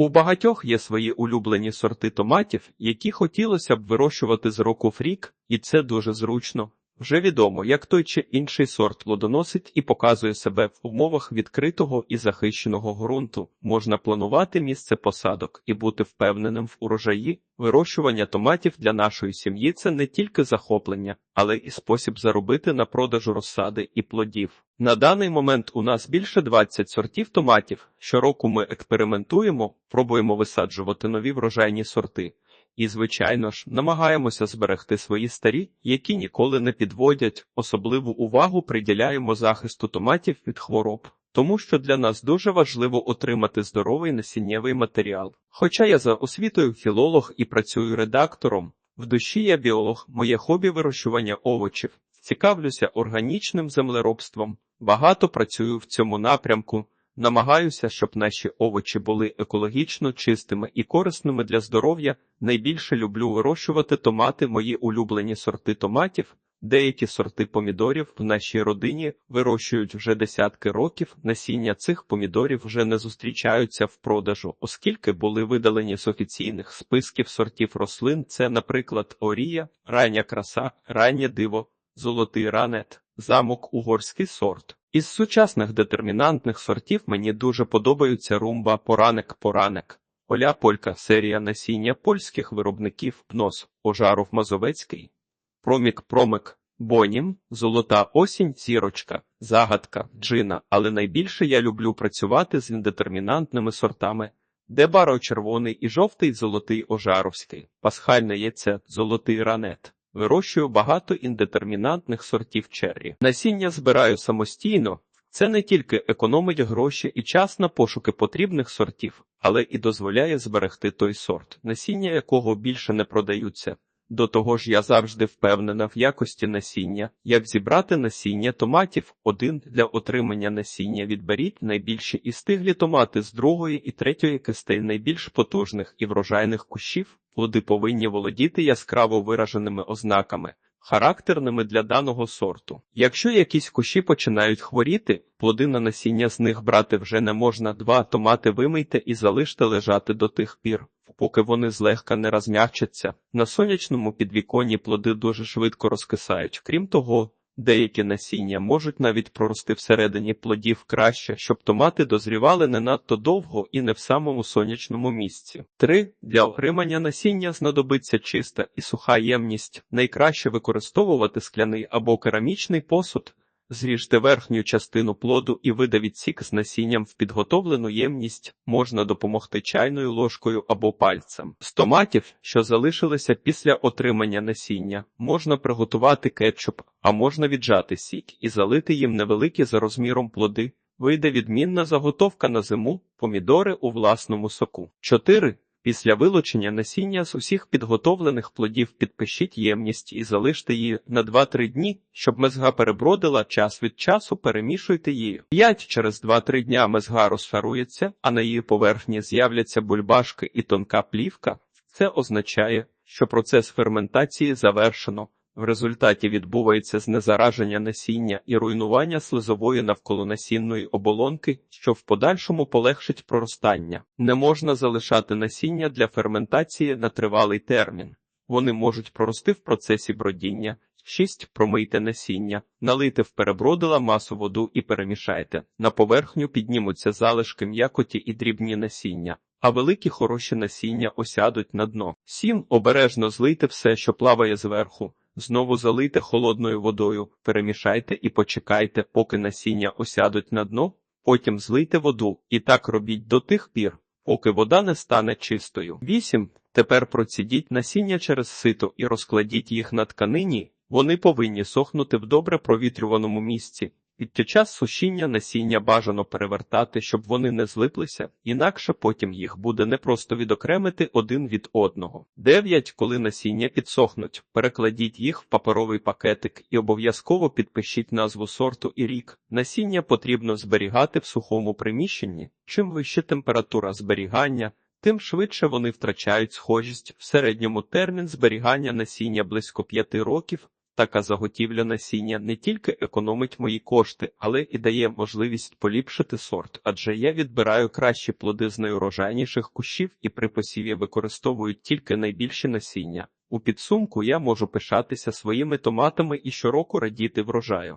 У багатьох є свої улюблені сорти томатів, які хотілося б вирощувати з року в рік, і це дуже зручно. Вже відомо, як той чи інший сорт плодоносить і показує себе в умовах відкритого і захищеного ґрунту. Можна планувати місце посадок і бути впевненим в урожаї. Вирощування томатів для нашої сім'ї це не тільки захоплення, але і спосіб заробити на продажу розсади і плодів. На даний момент у нас більше 20 сортів томатів. Щороку ми експериментуємо, пробуємо висаджувати нові врожайні сорти. І, звичайно ж, намагаємося зберегти свої старі, які ніколи не підводять. Особливу увагу приділяємо захисту томатів від хвороб, тому що для нас дуже важливо отримати здоровий насіннєвий матеріал. Хоча я за освітою філолог і працюю редактором, в душі я біолог, моє хобі вирощування овочів. Цікавлюся органічним землеробством, багато працюю в цьому напрямку. Намагаюся, щоб наші овочі були екологічно чистими і корисними для здоров'я. Найбільше люблю вирощувати томати, мої улюблені сорти томатів. Деякі сорти помідорів в нашій родині вирощують вже десятки років. Насіння цих помідорів вже не зустрічаються в продажу, оскільки були видалені з офіційних списків сортів рослин. Це, наприклад, орія, рання краса, раннє диво, золотий ранет, замок угорський сорт. Із сучасних детермінантних сортів мені дуже подобаються румба поранек-поранек, Оля Полька серія насіння польських виробників Пнос, Ожаров Мазовецький, Промік Промик, Бонім, Золота осінь, Сірочка, Загадка, Джина, але найбільше я люблю працювати з індетермінантними сортами. Де баро червоний і жовтий золотий ожаровський, пасхальне яйце, золотий ранет. Вирощую багато індетермінантних сортів черрі. Насіння збираю самостійно. Це не тільки економить гроші і час на пошуки потрібних сортів, але і дозволяє зберегти той сорт, насіння якого більше не продаються. До того ж, я завжди впевнена в якості насіння. Як зібрати насіння томатів, один для отримання насіння відберіть найбільші і стиглі томати з другої і третьої кистей найбільш потужних і врожайних кущів. Плоди повинні володіти яскраво вираженими ознаками, характерними для даного сорту. Якщо якісь кущі починають хворіти, плоди на насіння з них брати вже не можна. Два томати вимийте і залиште лежати до тих пір, поки вони злегка не розм'якчаться. На сонячному підвіконні плоди дуже швидко розкисають. Крім того, Деякі насіння можуть навіть прорости всередині плодів краще, щоб томати дозрівали не надто довго і не в самому сонячному місці. 3. Для отримання насіння знадобиться чиста і суха ємність. Найкраще використовувати скляний або керамічний посуд. Зріжте верхню частину плоду і видавіть сік з насінням в підготовлену ємність, можна допомогти чайною ложкою або пальцем. З томатів, що залишилися після отримання насіння, можна приготувати кетчуп, а можна віджати сік і залити їм невеликі за розміром плоди. Вийде відмінна заготовка на зиму, помідори у власному соку. 4. Після вилучення насіння з усіх підготовлених плодів підпишіть ємність і залиште її на 2-3 дні, щоб мезга перебродила час від часу перемішуйте її. 5. Через 2-3 дня мезга розшарується, а на її поверхні з'являться бульбашки і тонка плівка. Це означає, що процес ферментації завершено. В результаті відбувається знезараження насіння і руйнування слизової навколонасінної оболонки, що в подальшому полегшить проростання. Не можна залишати насіння для ферментації на тривалий термін. Вони можуть прорости в процесі бродіння. 6. Промийте насіння, налийте в перебродила масу воду і перемішайте. На поверхню піднімуться залишки м'якоті і дрібні насіння, а великі хороші насіння осядуть на дно. 7. Обережно злийте все, що плаває зверху. Знову залийте холодною водою, перемішайте і почекайте, поки насіння осядуть на дно, потім злийте воду і так робіть до тих пір, поки вода не стане чистою. 8. Тепер процідіть насіння через сито і розкладіть їх на тканині, вони повинні сохнути в добре провітрюваному місці. Під час сушіння насіння бажано перевертати, щоб вони не злиплися, інакше потім їх буде непросто відокремити один від одного. 9. Коли насіння підсохнуть, перекладіть їх в паперовий пакетик і обов'язково підпишіть назву сорту і рік. Насіння потрібно зберігати в сухому приміщенні. Чим вища температура зберігання, тим швидше вони втрачають схожість. В середньому термін зберігання насіння близько 5 років. Така заготівля насіння не тільки економить мої кошти, але і дає можливість поліпшити сорт, адже я відбираю кращі плоди з найурожайніших кущів і при посіві використовую тільки найбільші насіння. У підсумку я можу пишатися своїми томатами і щороку радіти врожаю.